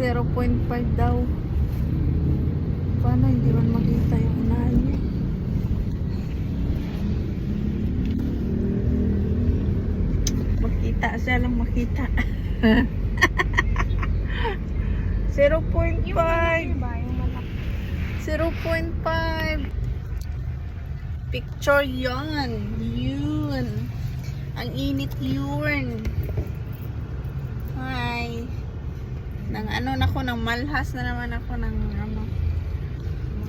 0.5 daw. Paano hindi man makita yung unahan niya? Makita siya lang makita. 0.5 Ba, yung malaki. 0.5 Picture yon Yun Ang init yun Hi Nang ano na ako Nang malhas na naman ako Ng ano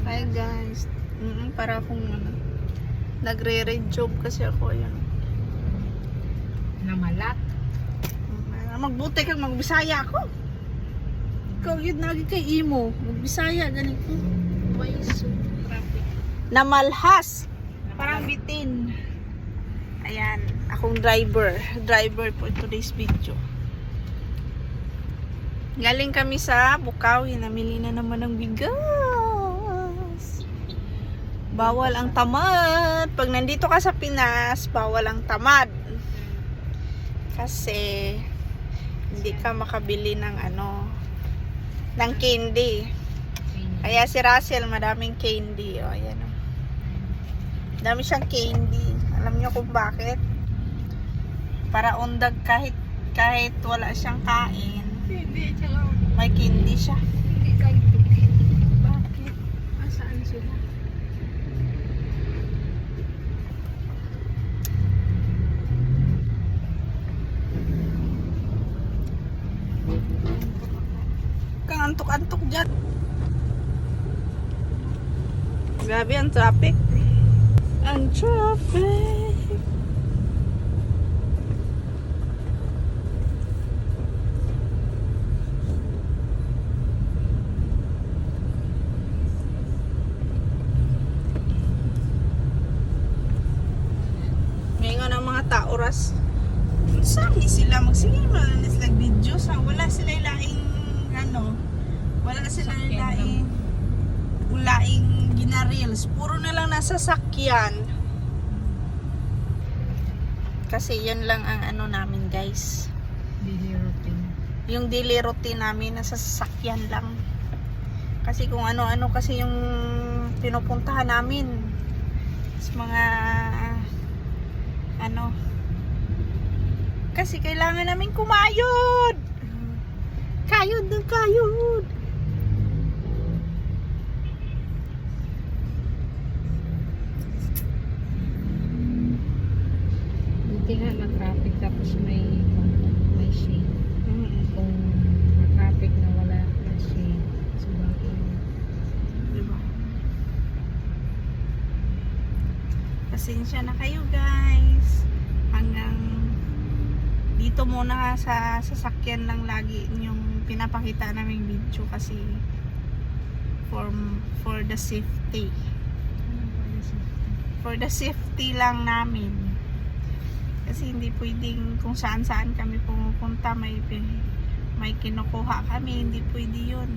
Hi guys mm Para akong ano Nagre-red job kasi ako yan Namalat. Magbuti kang magbisaya ako Ikaw yun lagi kay imo Magbisaya ganito Why so traffic? Namalhas Parang bitin. Ayan, akong driver. Driver for today's video. Galing kami sa Bukawi. Namili na naman ng bigas. Bawal ang tamad. Pag nandito ka sa Pinas, bawal ang tamad. Kasi, hindi ka makabili ng ano, ng candy. Kaya si Russell, madaming candy. O, ayan o. Dami siyang candy. Alam niyo kung bakit? Para undag kahit kahit wala siyang kain, Hindi, tsaka may candy siya. hindi. Bakit? Asaan sila? Kang antok-antok dyan. Grabe ang traffic. Ang traffic. Sila laing laing ginarils puro na lang nasa sakyan. Kasi yun lang ang ano namin guys. Daily routine. yung daily routine namin nasa sasakyan lang. Kasi kung ano-ano kasi yung pinupuntahan namin. Sa mga ano. Kasi kailangan namin kumayod. Kayod ng kayod Buti nga na traffic tapos may may shade. Mm, Kung na-traffic na wala na shade. Sabagay. diba? pasensya na kayo guys hanggang dito muna sa sasakyan lang lagi yung pinapakita naming video kasi for for the safety. For the safety lang namin. Kasi hindi pwedeng kung saan saan kami pumupunta may may kinukuha kami hindi pwede yun.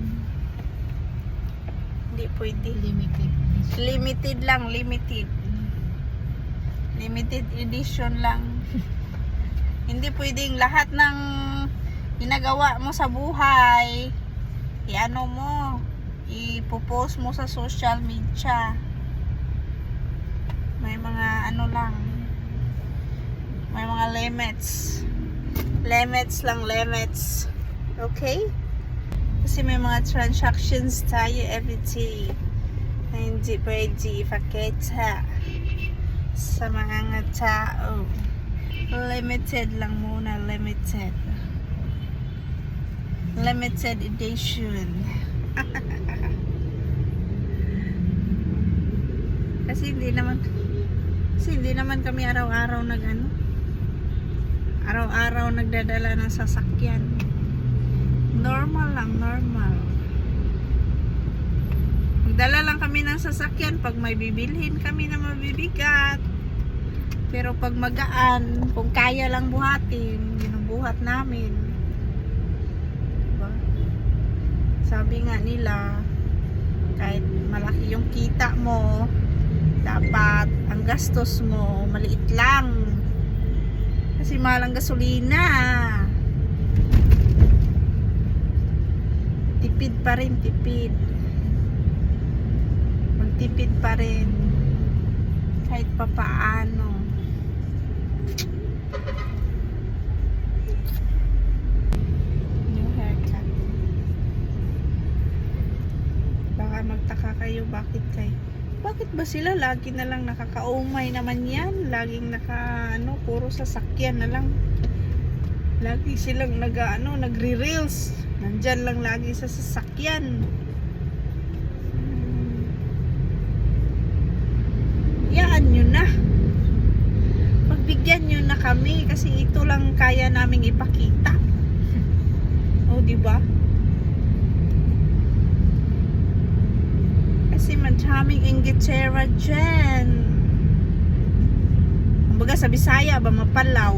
Hindi pwede. Limited. limited lang limited. Limited edition lang hindi pwedeng lahat ng ginagawa mo sa buhay iano mo ipopost mo sa social media. May mga ano lang may mga limits. Limits lang limits. Okay? Kasi may mga transactions tayo every day na hindi pwede ipakita sa mga tao limited lang muna limited. Limited edition. Kasi hindi naman kasi hindi naman kami araw-araw nag ano araw-araw nagdadala ng sasakyan. Normal lang normal. Magdala lang kami ng sasakyan pag may bibilhin kami na mabibigat pero pag magaan kung kaya lang buhatin binubuhat namin diba? sabi nga nila kahit malaki yung kita mo dapat ang gastos mo maliit lang kasi mahal ang gasolina tipid pa rin, tipid. Magtipid pa rin. Kahit pa paano. New haircut. Baka magtaka kayo bakit kay bakit ba sila lagi na lang nakakaumay naman yan? Laging naka ano, puro sasakyan na lang. Lagi silang nag ano, nagre-reels. Nandyan lang lagi sa sasakyan. Hmm. Yaan nyo na. Kami kasi ito lang kaya naming ipakita. O, di ba? Kasi madaming inggitsera dyan. Kumbaga sa Bisaya ba mapalaw.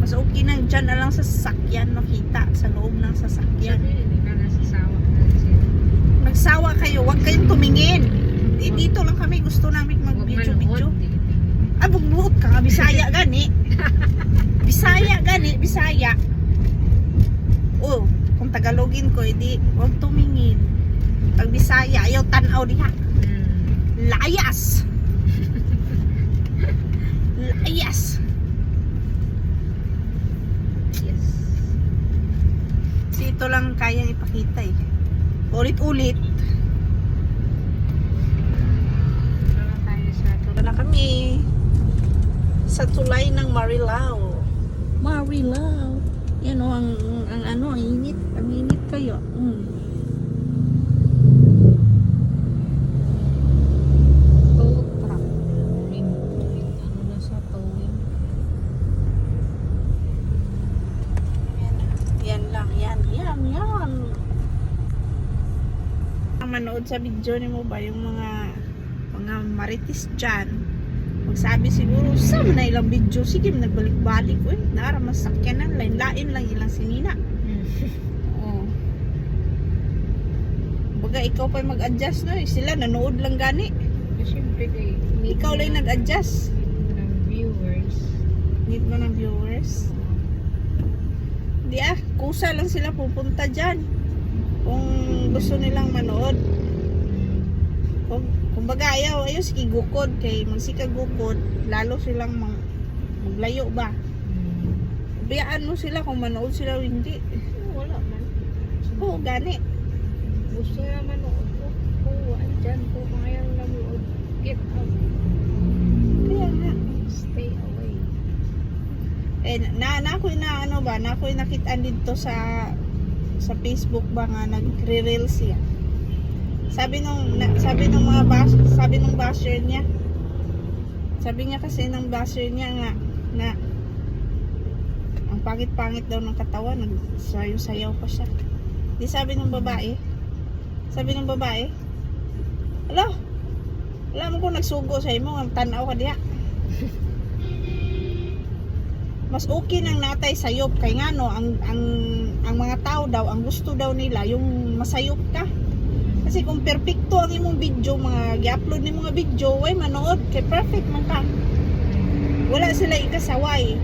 Mas okay nang dyan na lang sa sasakyan makita sa loob ng sasakyan. Sabi, hindi ka nasasawa ka kayo, huwag kayong tumingin. Eh, dito lang kami gusto namin mag-video-video. Manood. Ah, ka Bisaya gani. Bisaya gani, Bisaya. Oh, kung Tagalogin ko, edi, huwag tumingin. Pag Bisaya, ayaw tanaw diha. Hmm. Layas! Layas! Yes. Kasi ito lang kayang ipakita eh. Ulit-ulit. Wala tayo sa Ito na kami. Sa tulay ng Marilao. Marilao. Yan o, ang, ang ano, ang init. Ang init kayo. Mm. ano manood sa video ni mo ba yung mga mga maritis dyan magsabi siguro sa na ilang video sige nagbalik-balik uy naara masakyanan lain-lain lang ilang sinina Oo. Baga ikaw pa mag-adjust no, eh. sila nanood lang gani. Kasi Siyempre kay Ikaw lang nag-adjust. ng viewers. Need mo ng viewers. Di ah, kusa lang sila pupunta dyan. Kung gusto nilang manood. Kung, kung baga ayaw, ayaw sige gukod. Kay magsika gukod, lalo silang mang, maglayo ba. Hmm. Biyaan mo sila kung manood sila o hindi. Wala man. Oo, gani. Gusto na manood ko. Oo, andyan ko. Kung ayaw nanood, get out. Kaya nga. Stay away. Eh, na, na ako'y na ano ba, na ako'y nakitaan dito sa sa Facebook ba nga nagre-reel siya. Sabi nung na, sabi nung mga bas, sabi nung basher niya. Sabi niya kasi ng basher niya nga na ang pangit-pangit daw ng katawan, nagsayaw-sayaw pa siya. Di sabi ng babae. Sabi ng babae, Alo, alam mo kung nagsugo sa imo, ang tanaw ka diha. mas okay nang natay sayop kay nga no ang ang ang mga tao daw ang gusto daw nila yung masayop ka kasi kung perpekto ang imong video mga gi-upload ni mga video way manood kay perfect man ka wala sila ikasaway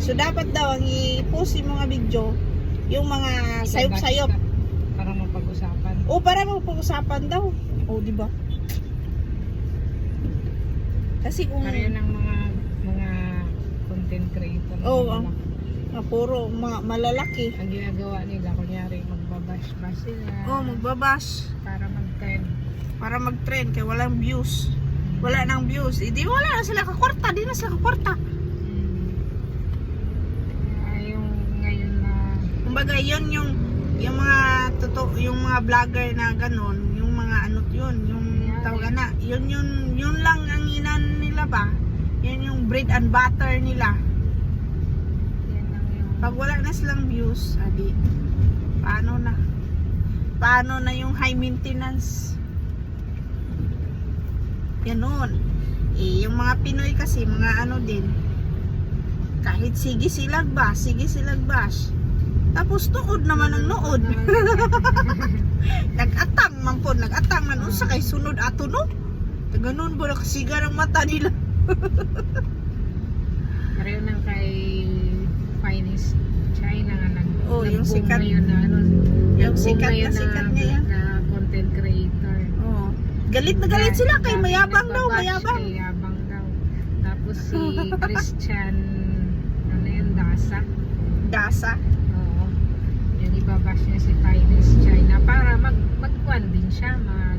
so dapat daw ang i-post yung mga video yung mga sayop-sayop Para mapag-usapan. o para mapag-usapan daw o di ba kasi kung Pareho ng mga mga content creator. Oo, malaki. na puro mga malalaki Ang ginagawa nila, magbabash-bash sila. oh magbabash Para mag-trend. para mag-trend kay walang views. Wala nang views. Eh, di wala na sila kakwarta, di na sila kakwarta. Mm. Ah, ngayon na Kumbaga, yun yung yung mga totoo, yung mga vlogger na ganun, yung mga ano yun, yung Yeah. tawag na, yun yun yun lang ang inan nila ba? Yun yung bread and butter nila. yan lang yung Pag wala na silang views, adi, paano na? Paano na yung high maintenance? Ganun. Eh, yung mga Pinoy kasi, mga ano din, kahit sige silag ba, sige silag bash. Tapos tuod naman ang nood. Nag-atang man po, nag-atang man unsa kay sunod ato no. Ganun po nakasiga ng mata nila. Pareho ng kay Finest China nga nag Oh, yung sikat. ngayon na ano Yung Boom sikat na ngayon sikat niya yan. na content creator. Oo. Galit na galit sila kay mayabang daw, mayabang. kay Yabang daw. Tapos si Christian, ano yun, Dasa. Dasa. Oo. Yung ibabash niya si Finest China para mag magkuhan din siya. Mag,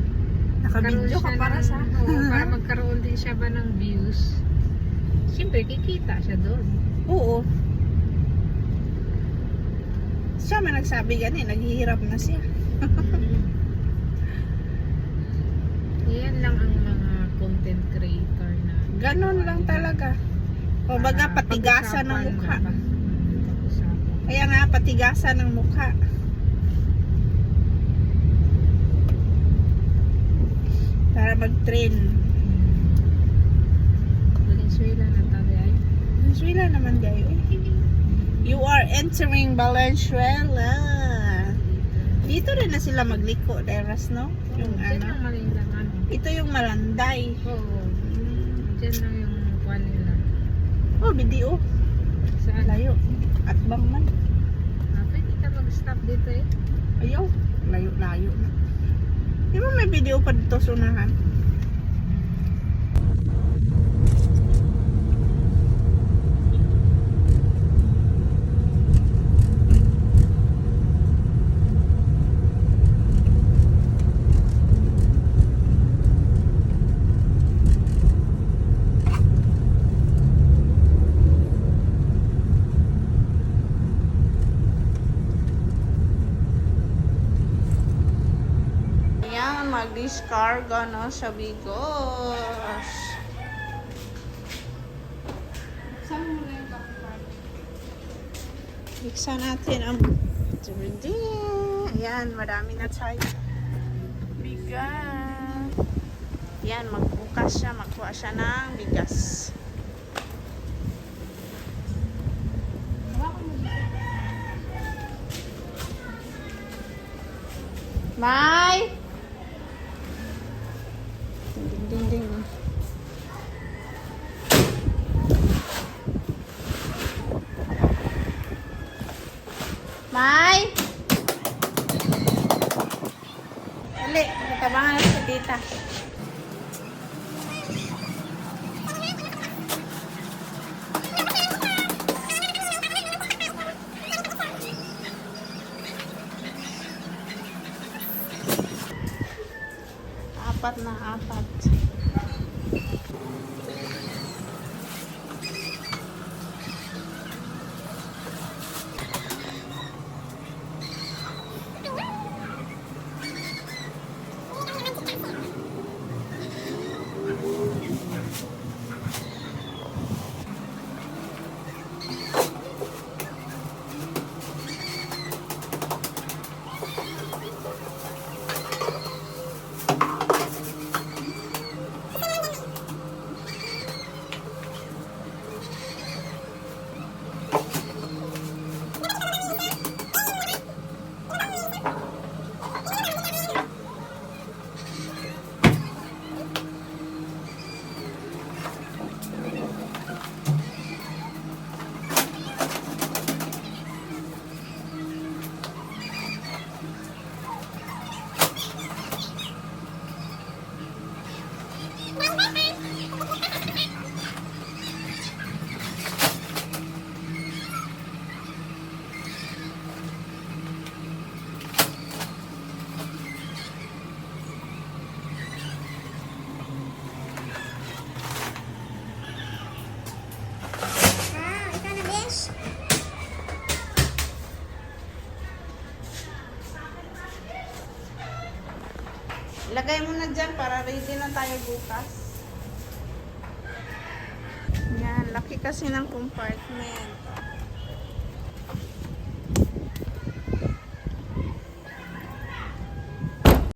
Nakabidyo ka para sa... Oo, para magkaroon din siya ba ng views. Siyempre, kikita siya doon. Oo. Siya man nagsabi gani, naghihirap na siya. Yan lang ang mga content creator na Ganon lang talaga. O baga para patigasan ng mukha. Mm, pag-usapan. Kaya nga patigasan ng mukha. Para mag-trend. Valenzuela na tayo ay. Venezuela naman gayo. eh. You are entering Valenzuela. Dito rin na sila magliko, Deras, no? Yung Diyan ano. lang ano. Ito yung Malanday. Oo. Diyan lang yung kuha nila. Oh, video. Saan? Layo. At bang man. Ah, pwede ka mag-stop dito eh. Ayaw. Layo-layo na. Di ba may video pa dito sa unahan? Ayan, mag-discarga na sa Bigos. Saan mo na yung natin ang Trinity. Ayan, marami na tayo. Bigas. Ayan, magbukas siya, magkuha siya ng bigas. Mai! Ding, ding, ding. Mai! Dali, natabangan na sa tita. Apat na apat. Lagay mo na dyan para ready na tayo bukas. Yan, laki kasi ng compartment.